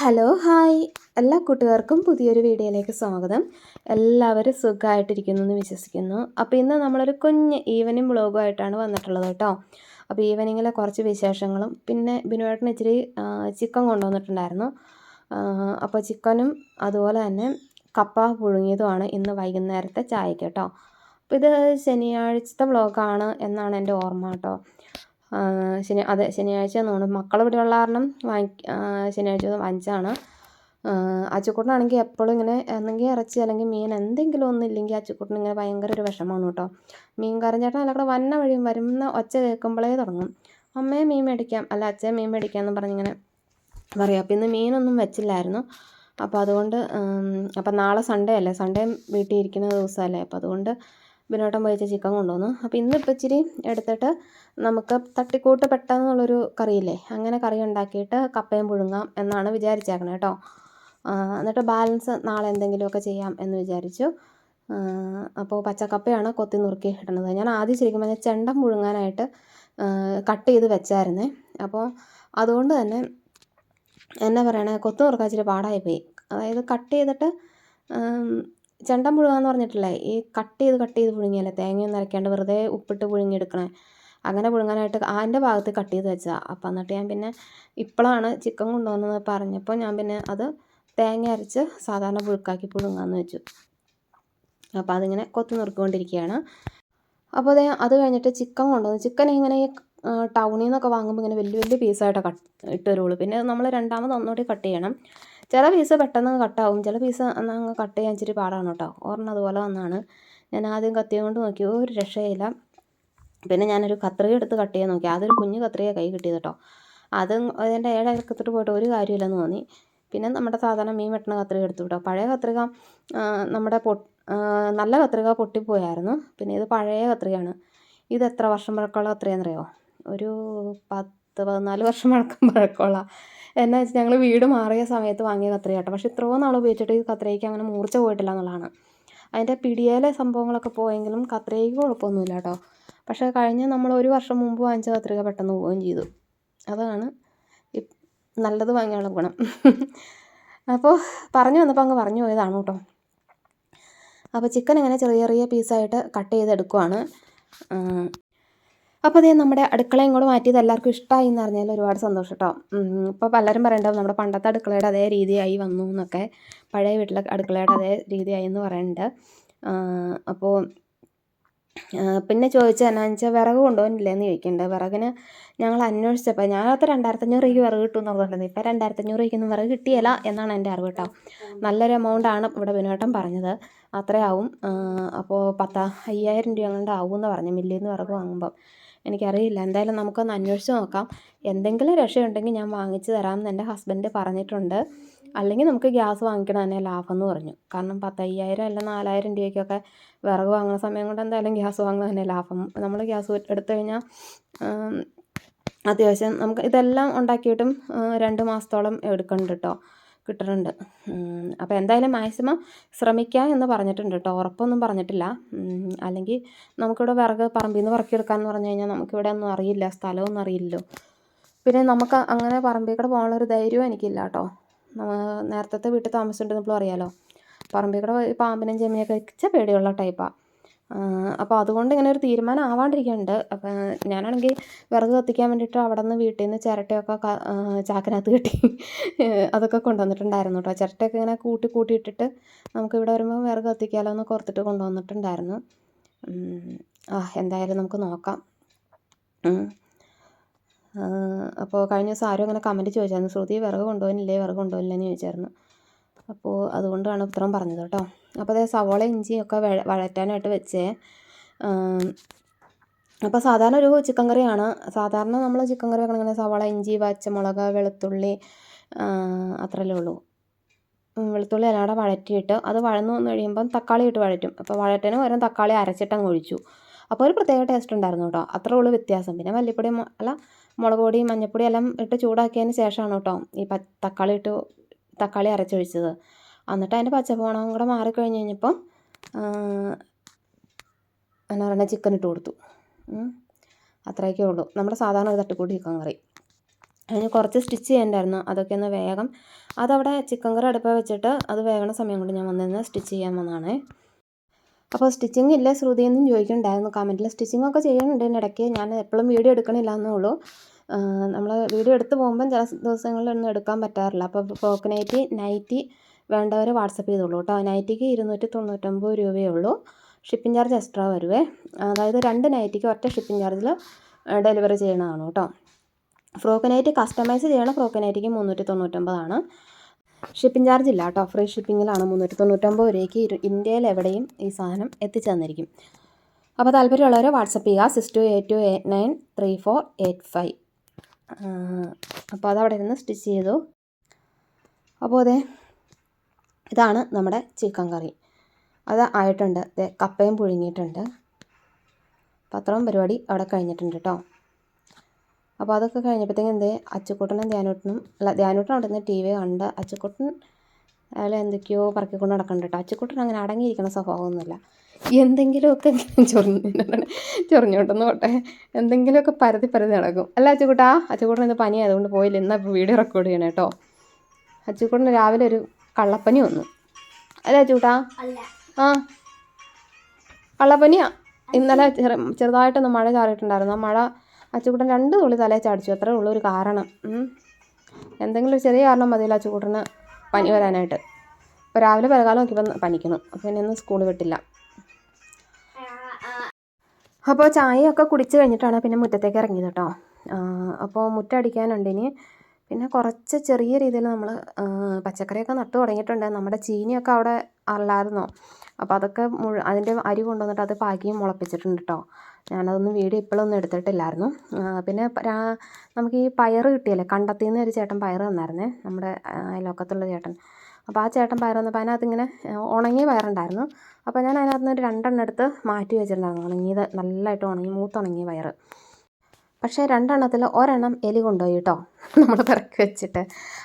Hello hi. എല്ലാ കൂട്ടുകാർക്കും പുതിയൊരു വീഡിയോയിലേക്ക് സ്വാഗതം. എല്ലാവരും സുഖമായിട്ടിരിക്കുന്നു എന്ന് വിശ്വസിക്കുന്നു. അപ്പോൾ ഇന്ന് നമ്മളൊരു കുഞ്ഞ് ഈവനിങ് വ്ളോഗുമായിട്ടാണ് വന്നിട്ടുള്ളത് കേട്ടോ. അപ്പോൾ ഈവനിങ്ങിലെ കുറച്ച് വിശേഷങ്ങളും പിന്നെ ബിനുവേട്ടന് ഇച്ചിരി ചിക്കൻ കൊണ്ടുവന്നിട്ടുണ്ടായിരുന്നു. അപ്പോൾ ചിക്കനും അതുപോലെ തന്നെ കപ്പ പുഴുങ്ങിയതുമാണ് ഇന്ന് വൈകുന്നേരത്തെ ചായക്ക് കേട്ടോ. അപ്പോൾ ഇത് ശനിയാഴ്ചത്തെ വ്ളോഗാണ് എന്നാണ് എന്റെ ഓർമ്മ കേട്ടോ. ശനി അതെ ശനിയാഴ്ച തോന്നുന്നു ഉള്ള കാരണം വാങ്ങി ശനിയാഴ്ച വാങ്ങിച്ചതാണ്. അച്ചുക്കുട്ടനാണെങ്കിൽ എപ്പോഴും ഇങ്ങനെ എന്തെങ്കിലും ഇറച്ചി അല്ലെങ്കിൽ മീൻ എന്തെങ്കിലും ഒന്നും ഇല്ലെങ്കിൽ അച്ചുക്കുട്ടന് ഇങ്ങനെ ഭയങ്കര ഒരു വിഷമമാണ് കേട്ടോ. മീൻകാരൻ ചേട്ടൻ അല്ല കൂടെ വന്ന വഴിയും വരുന്ന ഒച്ച കേൾക്കുമ്പോഴേ തുടങ്ങും. അമ്മയെ മീൻ മേടിക്കാം. അല്ല അച്ഛയെ മീൻ മേടിക്കാം എന്ന് പറഞ്ഞിങ്ങനെ പറയാം. അപ്പം ഇന്ന് മീനൊന്നും വെച്ചില്ലായിരുന്നു. അപ്പോൾ അതുകൊണ്ട് അപ്പം നാളെ സൺഡേ അല്ലേ? സൺഡേ വീട്ടിൽ ഇരിക്കുന്ന ദിവസമല്ലേ? അപ്പോൾ അതുകൊണ്ട് ബിനോട്ടൻ പോയിച്ച ചിക്കൻ കൊണ്ടുവന്നു. അപ്പോൾ ഇന്ന് ഇപ്പം ഇച്ചിരി എടുത്തിട്ട് നമുക്ക് തട്ടിക്കൂട്ട് പെട്ടെന്നുള്ളൊരു കറിയില്ലേ? അങ്ങനെ കറി ഉണ്ടാക്കിയിട്ട് കപ്പയും പുഴുങ്ങാം എന്നാണ് വിചാരിച്ചേക്കണേ കേട്ടോ. എന്നിട്ട് ബാലൻസ് നാളെ എന്തെങ്കിലുമൊക്കെ ചെയ്യാം എന്ന് വിചാരിച്ചു. അപ്പോൾ പച്ചക്കപ്പയാണ് കൊത്തി നുറുക്കി ഇടുന്നത്. ഞാൻ ആദ്യം ശരിക്കും പറഞ്ഞാൽ ചെണ്ടം പുഴുങ്ങാനായിട്ട് കട്ട് ചെയ്ത് വെച്ചായിരുന്നേ. അപ്പോൾ അതുകൊണ്ട് തന്നെ എന്നാ പറയണേ കൊത്തു നുറുക്കാൻ ഇച്ചിരി പാടായിപ്പോയി അതായത് കട്ട് ചെയ്തിട്ട് ആം, ചെണ്ടം പുഴുങ്ങാന്ന് പറഞ്ഞിട്ടില്ലേ? ഈ കട്ട് ചെയ്ത് കട്ട് ചെയ്ത് പുഴുങ്ങിയല്ലേ? തേങ്ങയൊന്നും അരക്കാണ്ട് വെറുതെ ഉപ്പിട്ട് പുഴുങ്ങിയെടുക്കണേ. അങ്ങനെ പുഴുങ്ങാനായിട്ട് അതിന്റെ ഭാഗത്ത് കട്ട് ചെയ്ത് വെച്ചതാണ് അപ്പം എന്നിട്ട് ഞാൻ പിന്നെ ഇപ്പോഴാണ് ചിക്കൻ കൊണ്ടുവന്നത് പറഞ്ഞപ്പോൾ ഞാൻ പിന്നെ അത് തേങ്ങ അരച്ച് സാധാരണ പുഴുക്കാക്കി പുഴുങ്ങാന്ന് വെച്ചു. അപ്പോൾ അതിങ്ങനെ കൊത്തു നുറുക്കൊണ്ടിരിക്കുകയാണ് അപ്പോൾ അതേ അത് കഴിഞ്ഞിട്ട് ചിക്കൻ കൊണ്ടുവന്നു. ചിക്കൻ ഇങ്ങനെ ടൗണിൽ നിന്നൊക്കെ വാങ്ങുമ്പോൾ ഇങ്ങനെ വലിയ വലിയ പീസായിട്ട് കട്ട് ഇട്ട് തരുള്ളൂ പിന്നെ നമ്മൾ രണ്ടാമത് ഒന്നുകൂടി കട്ട് ചെയ്യണം. ചില പീസ് പെട്ടെന്ന് കട്ടാവും ചില പീസ് അങ്ങ് കട്ട് ചെയ്യാൻ ഇച്ചിരി പാടാണ് കേട്ടോ ഒരെണ്ണം അതുപോലെ വന്നാണ്. ഞാൻ ആദ്യം കത്തി കൊണ്ട് നോക്കി. ഒരു രക്ഷയില്ല. പിന്നെ ഞാനൊരു കത്രിക എടുത്ത് കട്ട് ചെയ്യാൻ നോക്കി. അതൊരു കുഞ്ഞു കത്രിക കൈ കിട്ടിയത് കേട്ടോ അത് അതിന്റെ ഏഴക്കത്തിട്ട് പോയിട്ട് ഒരു കാര്യമില്ലെന്ന് തോന്നി. പിന്നെ നമ്മുടെ സാധാരണ മീൻ വെട്ടണ കത്രിക എടുത്തു കേട്ടോ പഴയ കത്രിക നമ്മുടെ പൊ നല്ല കത്രിക പൊട്ടിപ്പോയായിരുന്നു. പിന്നെ ഇത് പഴയ കത്രികയാണ്. ഇത് എത്ര വർഷം പഴക്കമുള്ള കത്രികയെന്നറിയോ ഒരു പത്ത് പതിനാല് വർഷം പഴക്കം പഴക്കമുള്ള. എന്നാ വെച്ചാൽ ഞങ്ങൾ വീട് മാറിയ സമയത്ത് വാങ്ങിയ കത്രിക കേട്ടോ പക്ഷേ ഇത്രയും നാൾ ഉപയോഗിച്ചിട്ട് ഈ കത്രികയ്ക്ക് അങ്ങനെ മൂർച്ച പോയിട്ടില്ല എന്നുള്ളതാണ്. അതിന്റെ പിടിയേലെ സംഭവങ്ങളൊക്കെ പോയെങ്കിലും കത്രികയ്ക്ക് കുഴപ്പമൊന്നുമില്ല കേട്ടോ പക്ഷേ കഴിഞ്ഞ നമ്മൾ ഒരു വർഷം മുമ്പ് വാങ്ങിച്ച കത്രിക പെട്ടെന്ന് പോവുകയും ചെയ്തു. അതാണ് നല്ലത് വാങ്ങിയുള്ള ഗുണം. അപ്പോൾ പറഞ്ഞു വന്നപ്പോൾ അങ്ങ് പറഞ്ഞു പോയതാണ് കേട്ടോ. അപ്പോൾ ചിക്കൻ ഇങ്ങനെ ചെറിയ ചെറിയ പീസായിട്ട് കട്ട് ചെയ്തെടുക്കുവാണ്. അപ്പോൾ അതേ നമ്മുടെ അടുക്കളയും കൂടെ മാറ്റിയത് എല്ലാവർക്കും ഇഷ്ടമായി എന്ന് അറിഞ്ഞാൽ ഒരുപാട് സന്തോഷം കേട്ടോ ഇപ്പോൾ പലരും പറയണ്ടാവും നമ്മുടെ പണ്ടത്തെ അടുക്കളയുടെ അതേ രീതിയായി വന്നു എന്നൊക്കെ. പഴയ വീട്ടിലെ അടുക്കളയുടെ അതേ രീതിയായി എന്ന് പറയുന്നുണ്ട് അപ്പോൾ പിന്നെ ചോദിച്ചത് എന്നാന്ന് വെച്ചാൽ വിറക് കൊണ്ടുപോകുന്നില്ലേന്ന് ചോദിക്കുന്നുണ്ട് വിറകിന് ഞങ്ങൾ അന്വേഷിച്ചപ്പോൾ ഞാനത്തെ രണ്ടായിരത്തഞ്ഞൂറ് രൂപയ്ക്ക് വിറക് കിട്ടും എന്ന് പറഞ്ഞിട്ടുണ്ട് ഇപ്പോൾ രണ്ടായിരത്തഞ്ഞൂറ് രൂപയ്ക്കൊന്നും വിറക് കിട്ടിയല്ല എന്നാണ് എന്റെ അറിവ് കേട്ടോ നല്ലൊരു ആണ് ഇവിടെ വിനോട്ടം പറഞ്ഞത്. അത്രയാവും അപ്പോൾ പത്ത അയ്യായിരം രൂപ അങ്ങോട്ട് ആവും എന്ന് പറഞ്ഞു. മില്ലിൽ നിന്ന് വിറക് വാങ്ങുമ്പം. എനിക്കറിയില്ല. എന്തായാലും നമുക്കൊന്ന് അന്വേഷിച്ച് നോക്കാം. എന്തെങ്കിലും രക്ഷയുണ്ടെങ്കിൽ ഞാൻ വാങ്ങിച്ചു തരാമെന്ന് എന്റെ ഹസ്ബൻഡ് പറഞ്ഞിട്ടുണ്ട്. അല്ലെങ്കിൽ നമുക്ക് ഗ്യാസ് വാങ്ങിക്കണം തന്നെ ലാഭം എന്ന് പറഞ്ഞു. കാരണം പത്തയ്യായിരം അല്ല നാലായിരം രൂപയ്ക്കൊക്കെ വിറക് വാങ്ങുന്ന സമയം കൊണ്ട് എന്തായാലും ഗ്യാസ് വാങ്ങുന്നത് തന്നെ ലാഭം. നമ്മൾ ഗ്യാസ് എടുത്തു കഴിഞ്ഞാൽ അത്യാവശ്യം നമുക്ക് ഇതെല്ലാം ഉണ്ടാക്കിയിട്ടും രണ്ട് മാസത്തോളം എടുക്കുന്നുണ്ട് കേട്ടോ. കിട്ടുന്നുണ്ട്. അപ്പോൾ എന്തായാലും മാക്സിമം ശ്രമിക്കുക എന്ന് പറഞ്ഞിട്ടുണ്ട് കേട്ടോ ഉറപ്പൊന്നും പറഞ്ഞിട്ടില്ല. അല്ലെങ്കിൽ നമുക്കിവിടെ വിറക് പറമ്പിൽ നിന്ന് പറക്കിയെടുക്കാമെന്ന് പറഞ്ഞു കഴിഞ്ഞാൽ നമുക്കിവിടെ ഒന്നും അറിയില്ല സ്ഥലമൊന്നും അറിയില്ലല്ലോ. പിന്നെ നമുക്ക് അങ്ങനെ പറമ്പിൽ കൂടെ പോകാനുള്ള ഒരു ധൈര്യവും എനിക്കില്ല കേട്ടോ നേരത്തെ വീട്ടിൽ താമസിച്ചിട്ടുണ്ടെന്നപ്പോൾ അറിയാലോ. പറമ്പിൽ കൂടെ പാമ്പിനും പാമ്പിനെയും വെച്ച പേടിയുള്ള ടൈപ്പാണ് അപ്പോൾ അതുകൊണ്ട് ഇങ്ങനെ ഒരു തീരുമാനം ആവാണ്ടിരിക്കുന്നുണ്ട്. അപ്പം ഞാനാണെങ്കിൽ വിറക് കത്തിക്കാൻ വേണ്ടിയിട്ട് അവിടെ നിന്ന് വീട്ടിൽ നിന്ന് ചിരട്ടയൊക്കെ ചാക്കിനകത്ത് കെട്ടി അതൊക്കെ കൊണ്ടുവന്നിട്ടുണ്ടായിരുന്നു കേട്ടോ. ചിരട്ടയൊക്കെ ഇങ്ങനെ കൂട്ടി കൂട്ടി ഇട്ടിട്ട് നമുക്ക് ഇവിടെ വരുമ്പോൾ വിറക് കത്തിക്കാമല്ലോ എന്ന് ഓർത്തിട്ട് കൊണ്ടുവന്നിട്ടുണ്ടായിരുന്നു. ആ എന്തായാലും നമുക്ക് നോക്കാം. അപ്പോൾ കഴിഞ്ഞ ദിവസം ആരും അങ്ങനെ കമന്റ് ചോദിച്ചായിരുന്നു ശ്രുതി വിറക് കൊണ്ടുപോകുന്നില്ലേ വിറക് കൊണ്ടുപോകില്ലേ എന്ന് ചോദിച്ചായിരുന്നു. അപ്പോൾ അതുകൊണ്ടാണ് ഉത്തരം പറഞ്ഞത് കേട്ടോ. അപ്പോൾ അതേ സവോള ഇഞ്ചിയൊക്കെ വഴറ്റാനായിട്ട് വെച്ചേ. അപ്പോൾ സാധാരണ ഒരു ചിക്കൻ കറിയാണ്. സാധാരണ നമ്മൾ ചിക്കൻ കറി വെക്കണമെങ്കിൽ സവോള ഇഞ്ചി പച്ചമുളക് വെളുത്തുള്ളി അത്രയല്ലേ ഉള്ളൂ. വെളുത്തുള്ളി എല്ലാം വഴറ്റിയിട്ട് അത് വഴന്നു വന്നു കഴിയുമ്പം തക്കാളി ഇട്ട് വഴറ്റും. അപ്പോൾ വഴറ്റിന് പകരം തക്കാളി അരച്ചിട്ട് അങ്ങ് ഒഴിച്ചു. അപ്പോൾ ഒരു പ്രത്യേക ടേസ്റ്റ് ഉണ്ടായിരുന്നു കേട്ടോ. അത്രേ ഉള്ളൂ വ്യത്യാസം. പിന്നെ മല്ലിപ്പൊടി അല്ല മുളക് പൊടി മഞ്ഞൾപ്പൊടി എല്ലാം ഇട്ട് ചൂടാക്കിയതിന് ശേഷമാണ് കേട്ടോ ഈ തക്കാളി ഇട്ട് തക്കാളി അരച്ചൊഴിച്ചത് എന്നിട്ട് അതിന്റെ പച്ചപ്പോണം കൂടെ മാറിക്കഴിഞ്ഞ് കഴിഞ്ഞപ്പം എന്നാ പറയുക ചിക്കൻ ഇട്ട് കൊടുത്തു. അത്രയൊക്കെ ഉള്ളൂ. നമ്മുടെ സാധാരണ ഒരു തട്ടിക്കൂട്ടി ചിക്കൻ കറി. അതിന് കുറച്ച് സ്റ്റിച്ച് ചെയ്യണ്ടായിരുന്നു. അതൊക്കെ ഒന്ന് വേഗം അതവിടെ ചിക്കൻ കറി അടുപ്പ് വെച്ചിട്ട് അത് വേഗണ സമയം കൊണ്ട് ഞാൻ വന്നിരുന്ന സ്റ്റിച്ച് ചെയ്യാൻ വന്നതാണേ. അപ്പോൾ സ്റ്റിച്ചിങ് ഇല്ല? ശ്രുതി എന്നും ചോദിക്കുന്നുണ്ടായിരുന്നു കമന്റിൽ സ്റ്റിച്ചിങ് ഒക്കെ ചെയ്യുന്നുണ്ട് ഇടയ്ക്ക് ഞാൻ എപ്പോഴും വീഡിയോ എടുക്കണില്ല എന്നേ ഉള്ളൂ. നമ്മൾ വീഡിയോ എടുത്ത് പോകുമ്പം ചില ദിവസങ്ങളിലൊന്നും എടുക്കാൻ പറ്റാറില്ല. അപ്പോൾ ഫ്രോക്ക് നൈറ്റി നൈറ്റി വേണ്ടവർ വാട്സപ്പ് ചെയ്തോളൂ കേട്ടോ. നൈറ്റിക്ക് ഇരുന്നൂറ്റി തൊണ്ണൂറ്റൊമ്പത് രൂപയേ ഉള്ളൂ. ഷിപ്പിംഗ് ചാർജ് എക്സ്ട്രാ വരുവേ. അതായത് രണ്ട് നൈറ്റിക്ക് ഒറ്റ ഷിപ്പിംഗ് ചാർജിൽ ഡെലിവറി ചെയ്യണതാണ് കേട്ടോ. ഫ്രോക്ക് നൈറ്റ് കസ്റ്റമൈസ് ചെയ്യണ ഫ്രോക്ക് നൈറ്റിക്ക് മുന്നൂറ്റി തൊണ്ണൂറ്റൊമ്പതാണ്. ഷിപ്പിംഗ് ചാർജ് ഇല്ല കേട്ടോ. ഫ്രീ ഷിപ്പിങ്ങിലാണ് മുന്നൂറ്റി തൊണ്ണൂറ്റൊമ്പത് രൂപയ്ക്ക് ഇന്ത്യയിൽ എവിടെയും ഈ സാധനം എത്തിച്ചു തന്നിരിക്കും അപ്പോൾ താല്പര്യമുള്ളവരെ വാട്സപ്പ് ചെയ്യുക. Six two eight two eight nine three four eight five അപ്പോൾ അതവിടെ ഇരുന്ന് സ്റ്റിച്ച് ചെയ്തു. അപ്പോൾ അതെ ഇതാണ് നമ്മുടെ ചിക്കൻ കറി. അത് ആയിട്ടുണ്ട്. കപ്പയും പുഴുങ്ങിയിട്ടുണ്ട്. അത്രയും പരിപാടി അവിടെ കഴിഞ്ഞിട്ടുണ്ട് കേട്ടോ അപ്പോൾ അതൊക്കെ കഴിഞ്ഞപ്പോഴത്തേക്കും എന്തേ അച്ചുക്കുട്ടനും ധ്യാനൂട്ടനും അല്ല ധ്യാനൂട്ടൻ അവിടെ നിന്ന് ടി വി കണ്ട് അച്ചുക്കുട്ടൻ അയാൾ എന്തൊക്കെയോ പറക്കിക്കൊണ്ട് നടക്കുന്നുണ്ട് കേട്ടോ അച്ചുക്കുട്ടൻ അങ്ങനെ അടങ്ങിയിരിക്കുന്ന സ്വഭാവമൊന്നുമില്ല. എന്തെങ്കിലുമൊക്കെ ചൊറിഞ്ഞ ചൊറിഞ്ഞോട്ടെന്ന് പോട്ടെ. എന്തെങ്കിലുമൊക്കെ പരതി പരതി നടക്കും. അല്ല അച്ചുകൂട്ടാ അച്ചുകൂട്ടൻ ഇന്ന് പനി ആയതുകൊണ്ട് പോയില്ല. ഇപ്പോൾ വീഡിയോ റെക്കോർഡ് ചെയ്യണം കേട്ടോ. അച്ചുകൂട്ടന് രാവിലെ ഒരു കള്ളപ്പനി വന്നു. അല്ല അച്ചുകൂട്ടാ. ആ. കള്ളപ്പനിയാ. ഇന്നലെ ചെറു ചെറുതായിട്ടൊന്ന് മഴ ചാറിയിട്ടുണ്ടായിരുന്നു. ആ മഴ അച്ചുകൂട്ടൻ രണ്ട് തുള്ളി തലയിൽ ചാടിച്ചു. അത്രേ ഉള്ളൂ ഒരു കാരണം. എന്തെങ്കിലും ഒരു ചെറിയ കാരണം മതിയല്ലോ അച്ചുകൂട്ടന് പനി വരാനായിട്ട്. അപ്പോൾ രാവിലെ പലകാലം നോക്കിയപ്പോൾ പനിക്കുന്നു. അപ്പോൾ പിന്നെ ഇന്ന് സ്കൂൾ വിട്ടില്ല. അപ്പോൾ ചായയൊക്കെ കുടിച്ച് കഴിഞ്ഞിട്ടാണ് പിന്നെ മുറ്റത്തേക്ക് ഇറങ്ങിയത് കേട്ടോ. അപ്പോൾ മുറ്റടിക്കാനുണ്ട് ഇനി. പിന്നെ കുറച്ച് ചെറിയ രീതിയിൽ നമ്മൾ പച്ചക്കറിയൊക്കെ നട്ടു തുടങ്ങിയിട്ടുണ്ട്. നമ്മുടെ ചീനിയൊക്കെ അവിടെ അല്ലായിരുന്നോ? അപ്പോൾ അതൊക്കെ മുഴ അതിന്റെ അരി കൊണ്ടുവന്നിട്ട് അത് പാകിയും മുളപ്പിച്ചിട്ടുണ്ട് കേട്ടോ. ഞാനതൊന്നും വീഡിയോ ഇപ്പോഴൊന്നും എടുത്തിട്ടില്ലായിരുന്നു. പിന്നെ നമുക്ക് ഈ പയർ കിട്ടിയല്ലേ? കണ്ടത്തിൽ നിന്ന് ഒരു ചേട്ടൻ പയർ തന്നായിരുന്നേ. നമ്മുടെ ആ, അയൽവക്കത്തുള്ള ചേട്ടൻ. അപ്പോൾ ആ ചേട്ടൻ പയർ വന്നപ്പോൾ അതിനകത്ത് ഇങ്ങനെ ഉണങ്ങിയ പയറുണ്ടായിരുന്നു. അപ്പോൾ ഞാൻ അതിനകത്ത് നിന്ന് ഒരു രണ്ടെണ്ണം എടുത്ത് മാറ്റി വെച്ചിട്ടുണ്ടായിരുന്നു. ഉണങ്ങിയത് നല്ലതായിട്ട് ഉണങ്ങി മൂത്തുണങ്ങിയ പയർ പക്ഷേ രണ്ടെണ്ണത്തിൽ ഒരെണ്ണം എലി കൊണ്ടുപോയി കേട്ടോ നമ്മൾ പിറക്കി വെച്ചിട്ട്.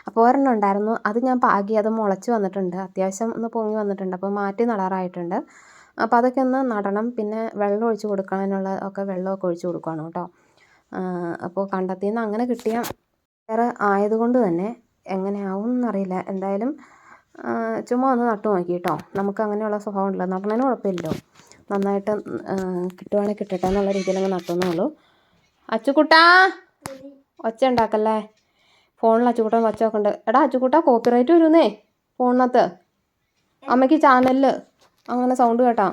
അപ്പോൾ ഒരെണ്ണം ഉണ്ടായിരുന്നു. അത് ഞാൻ പാകി അത് മുളച്ച് വന്നിട്ടുണ്ട്. അത്യാവശ്യം ഒന്ന് പൊങ്ങി വന്നിട്ടുണ്ട്. അപ്പോൾ മാറ്റി നടാറായിട്ടുണ്ട്. അപ്പോൾ അതൊക്കെ ഒന്ന് നടണം. പിന്നെ വെള്ളം ഒഴിച്ച് കൊടുക്കാനുള്ള ഒക്കെ വെള്ളമൊക്കെ ഒഴിച്ച് കൊടുക്കുകയാണ് കേട്ടോ. അപ്പോൾ കണ്ടെത്തിയെന്ന് അങ്ങനെ കിട്ടിയ വേറെ ആയതുകൊണ്ട് തന്നെ എങ്ങനെയാവും എന്നറിയില്ല എന്തായാലും ചുമ്മാ ഒന്ന് നട്ടു നോക്കി കേട്ടോ. നമുക്ക് അങ്ങനെയുള്ള സ്വഭാവം ഉണ്ടല്ലോ നടണേന് കുഴപ്പമില്ലല്ലോ. നന്നായിട്ട് കിട്ടുവാണെങ്കിൽ കിട്ടട്ടെ എന്നുള്ള രീതിയിൽ അങ്ങ് നട്ടുന്നുള്ളൂ അച്ചുക്കുട്ടാ ഒച്ച ഉണ്ടാക്കല്ലേ? ഫോണിൽ അച്ചുക്കുട്ടൻ ഒച്ച വെക്കുന്നുണ്ട് എടാ അച്ചുക്കുട്ടാ കോപ്പിറൈറ്റ് വരുന്നേ ഫോണിനകത്ത്. അമ്മയ്ക്ക് ചാനലിൽ അങ്ങനെ സൗണ്ട് കേട്ടാ.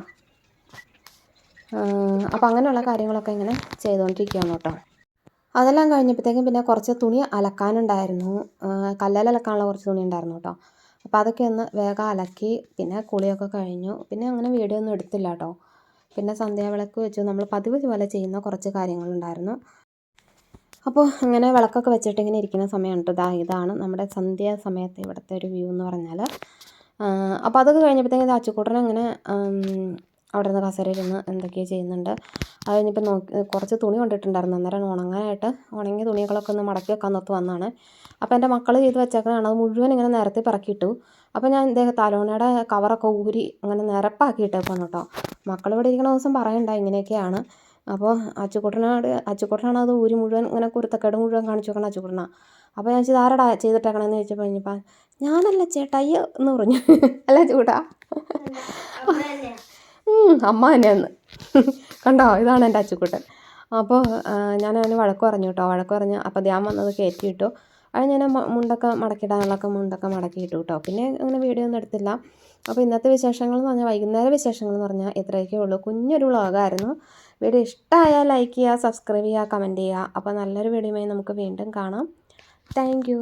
അപ്പോൾ അങ്ങനെയുള്ള കാര്യങ്ങളൊക്കെ ഇങ്ങനെ ചെയ്തുകൊണ്ടിരിക്കുകയാണ് കേട്ടോ. അതെല്ലാം കഴിഞ്ഞപ്പോഴത്തേക്കും പിന്നെ കുറച്ച് തുണി അലക്കാനുണ്ടായിരുന്നു. ആ, കല്ലിൽ അലക്കാനുള്ള കുറച്ച് തുണി ഉണ്ടായിരുന്നു കേട്ടോ. അപ്പോൾ അതൊക്കെ ഒന്ന് വേഗം അലക്കി പിന്നെ കുളിയൊക്കെ കഴിഞ്ഞു. പിന്നെ അങ്ങനെ വീഡിയോ ഒന്നും എടുത്തില്ല കേട്ടോ പിന്നെ സന്ധ്യാവിളക്ക് വെച്ചു. നമ്മൾ പതിവ് പോലെ ചെയ്യുന്ന കുറച്ച് കാര്യങ്ങളുണ്ടായിരുന്നു. അപ്പോൾ അങ്ങനെ വിളക്കൊക്കെ വെച്ചിട്ട് ഇങ്ങനെ ഇരിക്കുന്ന സമയമുണ്ട് ഇതാ ഇതാണ് നമ്മുടെ സന്ധ്യ സമയത്ത് ഇവിടുത്തെ ഒരു വ്യൂ എന്ന് പറഞ്ഞാൽ അപ്പോൾ അതൊക്കെ കഴിഞ്ഞപ്പോഴത്തേക്കും അച്ചുക്കൂട്ടനെ അങ്ങനെ അവിടെ നിന്ന് കസേരയിരുന്ന് എന്തൊക്കെയോ ചെയ്യുന്നുണ്ട്. അത് കഴിഞ്ഞപ്പോൾ നോക്കി കുറച്ച് തുണി കൊണ്ടിട്ടുണ്ടായിരുന്നു. അന്നേരം ഉണങ്ങാനായിട്ട് ഉണങ്ങിയ തുണികളൊക്കെ ഒന്ന് മടക്കി വെക്കാൻ നോത്ത് വന്നതാണ്. അപ്പോൾ എന്റെ മക്കൾ ചെയ്ത് വെച്ചേക്കണതാണ്. അത് മുഴുവൻ ഇങ്ങനെ നിരത്തി പറക്കിയിട്ടു. അപ്പോൾ ഞാൻ ഇദ്ദേഹം തലോണയുടെ കവറൊക്കെ ഊരി അങ്ങനെ നിരപ്പാക്കിയിട്ടേക്കാണ് കേട്ടോ മക്കൾ ഇവിടെ ഇരിക്കുന്ന ദിവസം പറയണ്ട ഇങ്ങനെയൊക്കെയാണ്. അപ്പോൾ അച്ചുക്കുട്ടനോട് അച്ചുക്കുട്ടനാണ് അത് ഊരി മുഴുവൻ ഇങ്ങനെ കുരുത്തക്കേട് മുഴുവൻ കാണിച്ചു വെക്കണം അച്ചുക്കുട്ടനാ അപ്പോൾ ഞാൻ ചോദിച്ചു ആരടാ ചെയ്തിട്ടേക്കണമെന്ന് ചോദിച്ചപ്പോൾ കഴിഞ്ഞപ്പോൾ ഞാനല്ല ചേട്ടായി എന്ന് പറഞ്ഞു. അല്ല ചൂടാ അമ്മ തന്നെയാന്ന് കണ്ടോ? ഇതാണ് എന്റെ അച്ചുക്കുട്ടൻ. അപ്പോൾ ഞാൻ അവന് വഴക്ക് പറഞ്ഞു കേട്ടോ. വഴക്ക് പറഞ്ഞ് അപ്പോൾ ധ്യാൻ വന്നത് കയറ്റി ഇട്ടു. അത് ഞാൻ മുണ്ടൊക്കെ മടക്കിയിടാനുള്ളൊക്കെ മുണ്ടൊക്കെ മടക്കി ഇട്ടു കേട്ടോ. പിന്നെ അങ്ങനെ വീഡിയോ ഒന്നും എടുത്തില്ല. അപ്പോൾ ഇന്നത്തെ വിശേഷങ്ങൾ എന്ന് പറഞ്ഞാൽ വൈകുന്നേര വിശേഷങ്ങൾ എന്ന് പറഞ്ഞാൽ ഇത്രയൊക്കെ ഉള്ളൂ. കുഞ്ഞൊരു വ്ളോഗായിരുന്നു. വീഡിയോ ഇഷ്ടമായാൽ ലൈക്ക് ചെയ്യുക സബ്സ്ക്രൈബ് ചെയ്യുക കമന്റ് ചെയ്യുക. അപ്പോൾ നല്ലൊരു വീഡിയോയുമായി നമുക്ക് വീണ്ടും കാണാം. താങ്ക്